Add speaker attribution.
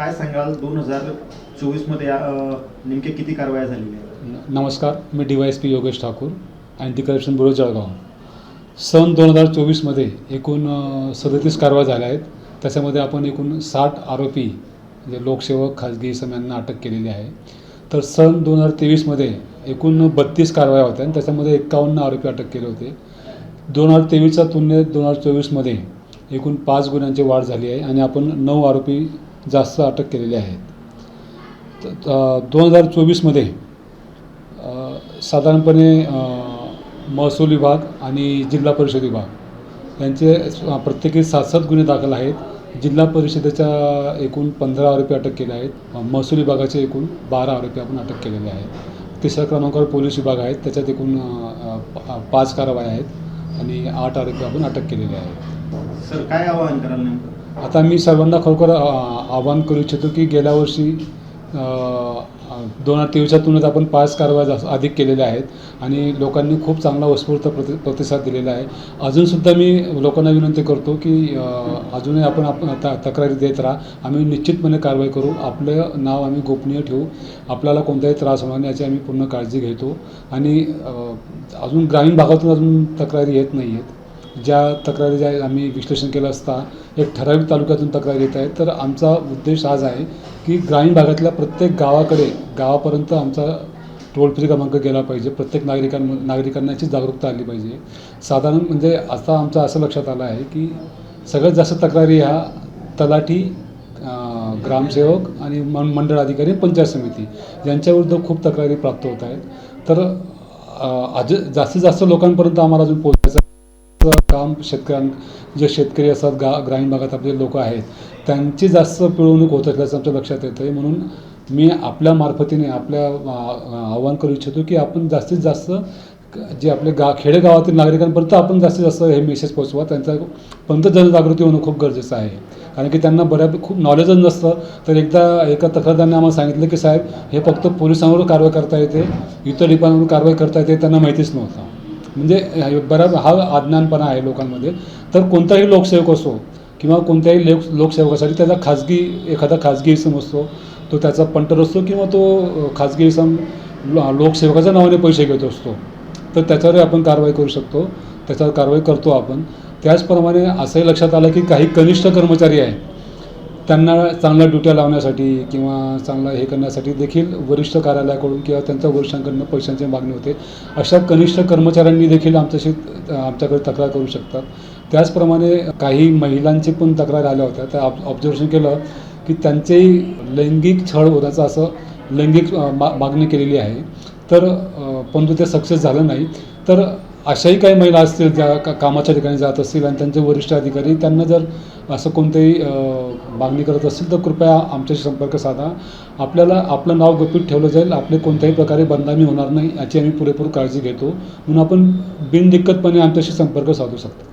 Speaker 1: काय सांगाल? दोन हजार चोवीसमध्ये नेमके किती कारवाया झालेल्या
Speaker 2: नमस्कार. मी D Y S P Yogesh Thakur anti corruption bureau Jalgaon. सन दोन हजार चोवीसमध्ये एकूण सदतीस कारवाया झाल्या आहेत. त्याच्यामध्ये आपण एकूण साठ आरोपी म्हणजे लोकसेवक खाजगी समित्यांना अटक केलेली आहे. तर सन दोन हजार तेवीसमध्ये एकूण बत्तीस कारवाया होत्या आणि त्याच्यामध्ये एकावन्न आरोपी अटक केले होते. दोन हजार तेवीसच्या तुलनेत दोन हजार चोवीसमध्ये एकूण पाच गुन्ह्यांची वाढ झाली आहे आणि आपण नऊ आरोपी जास्त अटक केलेले आहेत. दोन हजार चोवीसमध्ये साधारणपणे महसूल विभाग आणि जिल्हा परिषद विभाग यांचे प्रत्येकी सात सात गुन्हे दाखल आहेत. जिल्हा परिषदेच्या एकूण पंधरा आरोपी अटक केले आहेत. महसूल विभागाचे एकूण बारा आरोपी आपण अटक केलेले आहेत. तिसऱ्या क्रमांकावर पोलीस विभाग आहेत त्याच्यात एकूण पाच कारवाया आहेत आणि आठ आरोपी आपण अटक केलेले आहेत.
Speaker 1: सर काय आवाहन कराल नेमकं?
Speaker 2: आता मी सर्वांना खरोखर आवाहन करू इच्छितो की गेल्या वर्षी दोन हजार तेवीसच्या तुलनेत आपण पाच कारवाया जास्त अधिक केलेल्या आहेत आणि लोकांनी खूप चांगला उत्स्फूर्त प्रति प्रतिसाद दिलेला आहे. अजूनसुद्धा मी लोकांना विनंती करतो की अजूनही आपण आप त तक्रारी देत राहा. आम्ही निश्चितपणे कारवाई करू. आपलं नाव आम्ही गोपनीय ठेवू. आपल्याला कोणताही त्रास होणार नाही याची आम्ही पूर्ण काळजी घेतो. आणि अजून ग्रामीण भागातून अजून तक्रारी येत नाही आहेत. ज्या तक्रारी ज्या आम्ही विश्लेषण केलं असता एक ठराविक तालुक्यातून तक्रारी येत आहेत तर आमचा उद्देश हाच आहे की ग्रामीण भागातल्या प्रत्येक गावाकडे गावापर्यंत आमचा टोल फ्री क्रमांक गेला पाहिजे. प्रत्येक नागरिकां नागरिकांना याची जागरूकता आली पाहिजे. साधारण म्हणजे आता आमचं असं लक्षात आलं आहे की सगळ्यात जास्त तक्रारी ह्या तलाठी ग्रामसेवक आणि मन मंडळ अधिकारी पंचायत समिती यांच्याविरुद्ध खूप तक्रारी प्राप्त होत आहेत. तर आज अज जास्तीत जास्त लोकांपर्यंत आम्हाला अजून पोहोचायचं काम शेतकऱ्यां जे शेतकरी असतात गा ग्रामीण भागात आपले लोक आहेत त्यांची जास्त पिळवणूक होत असल्याचं आमच्या लक्षात येतं आहे म्हणून मी आपल्या मार्फतीने आपल्या आव्हान आवाहन करू इच्छितो की आपण जास्तीत जास्त जे आपले गा खेडेगावातील नागरिकांपर्यंत आपण जास्तीत जास्त हे मेसेज पोचवा त्यांच्यापर्यंत जनजागृती होणं खूप गरजेचं आहे. कारण की त्यांना बऱ्यापैकी खूप नॉलेजच नसतं तर एकदा एका तक्रारदाराने आम्हाला सांगितलं की साहेब हे फक्त पोलिसांवर कारवाई करता येते इतर डिपार्टमेंटवर कारवाई करता येते त्यांना माहितीच नव्हतं. म्हणजे बऱ्याच हा अज्ञानपणा आहे लोकांमध्ये. तर कोणताही लोकसेवक असो किंवा कोणत्याही लोक लोकसेवकासाठी त्याचा खाजगी एखादा खाजगी इसम असतो तो त्याचा पंटर असतो किंवा तो खाजगी इसम लोकसेवकाच्या नावाने पैसे घेत असतो. तर त्याच्यावर आपण कारवाई करू शकतो. त्याच्यावर कारवाई करतो आपण. त्याचप्रमाणे असंही लक्षात आलं की काही कनिष्ठ कर्मचारी आहेत त्यांना चांगल्या ड्युट्या लावण्यासाठी किंवा चांगला हे करण्यासाठी देखील वरिष्ठ कार्यालयाकडून किंवा त्यांच्या वरिष्ठांकडून पैशांची मागणी होते. अशा कनिष्ठ कर्मचाऱ्यांनी देखील आमच्याशी आमच्याकडे तक्रार करू शकतात. त्याचप्रमाणे काही महिलांची पण तक्रार आल्या होत्या. त्या ऑब ऑब्झर्वेशन केलं की त्यांचेही लैंगिक छळ होण्याचं असं लैंगिक मा मागणी केलेली आहे. तर परंतु ते सक्सेस झालं नाही. तर अशाही काही महिला असतील ज्या का कामाच्या ठिकाणी जात असतील आणि त्यांचे वरिष्ठ अधिकारी त्यांना जर असं कोणतेही मागणी करत असतील तर कृपया आमच्याशी संपर्क साधा. आपल्याला आपलं नाव गुपित ठेवलं जाईल. आपले कोणत्याही प्रकारे बदनामी होणार नाही याची आम्ही पुरेपूर काळजी घेतो. म्हणून आपण बिनदिक्कतपणे आमच्याशी संपर्क साधू शकतो.